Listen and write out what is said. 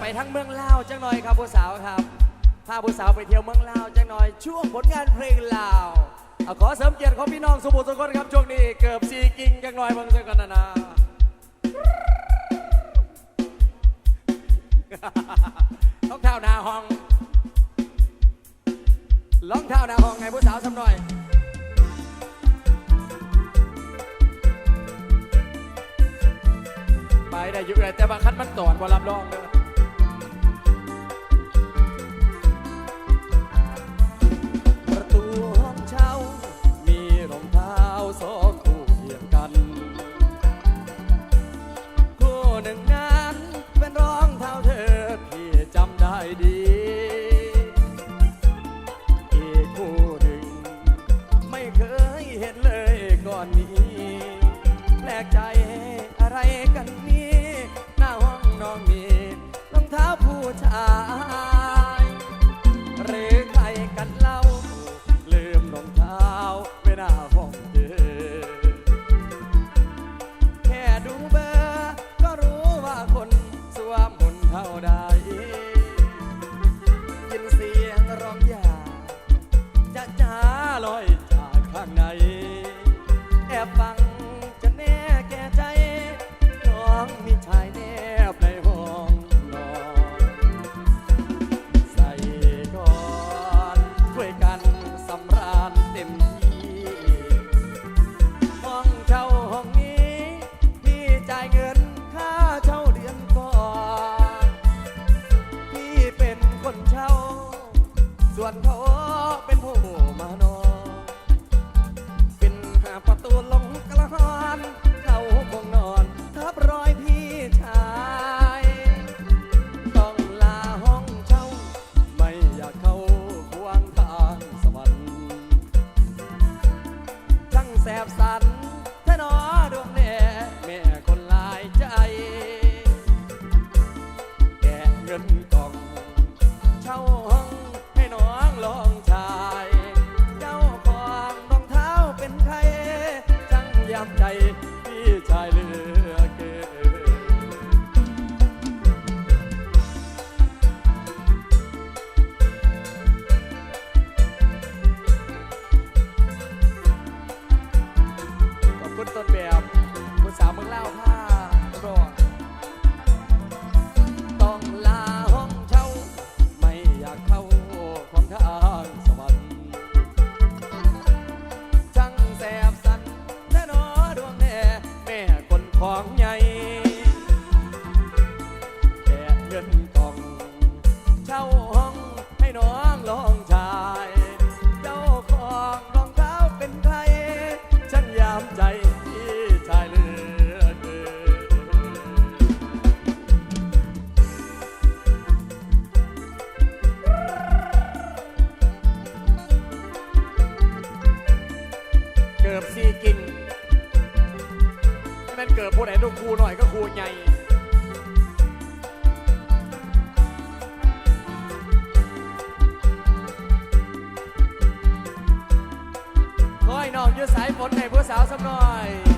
ไปทั้งเมืองลาวจังหน่อยครับผู้สาวครับพาผู้สาวไปเที่ยวเมืองลาวจังหน่อยช่วงผลงานเพลงลาวอขอเสริมเกียรติของพี่น้องสมุทรสงครครับช่วงนี้เกือบซีกิงจังหน่อยเมืองสงนลานาต้องเท้านาห้องล้องเท้านาห้องไงผู้สาวสักหน่อยไปได้อยู่แต่บางคันมันตอดบรับรองเลย fact I บสัน Puerto Rico. ซีกินแม่นเกิดผู้ไหนดูครูหน่อยก็ครูใหญ่น้อยน้องยืดสายฝนให้ผู้สาวสักหน่อย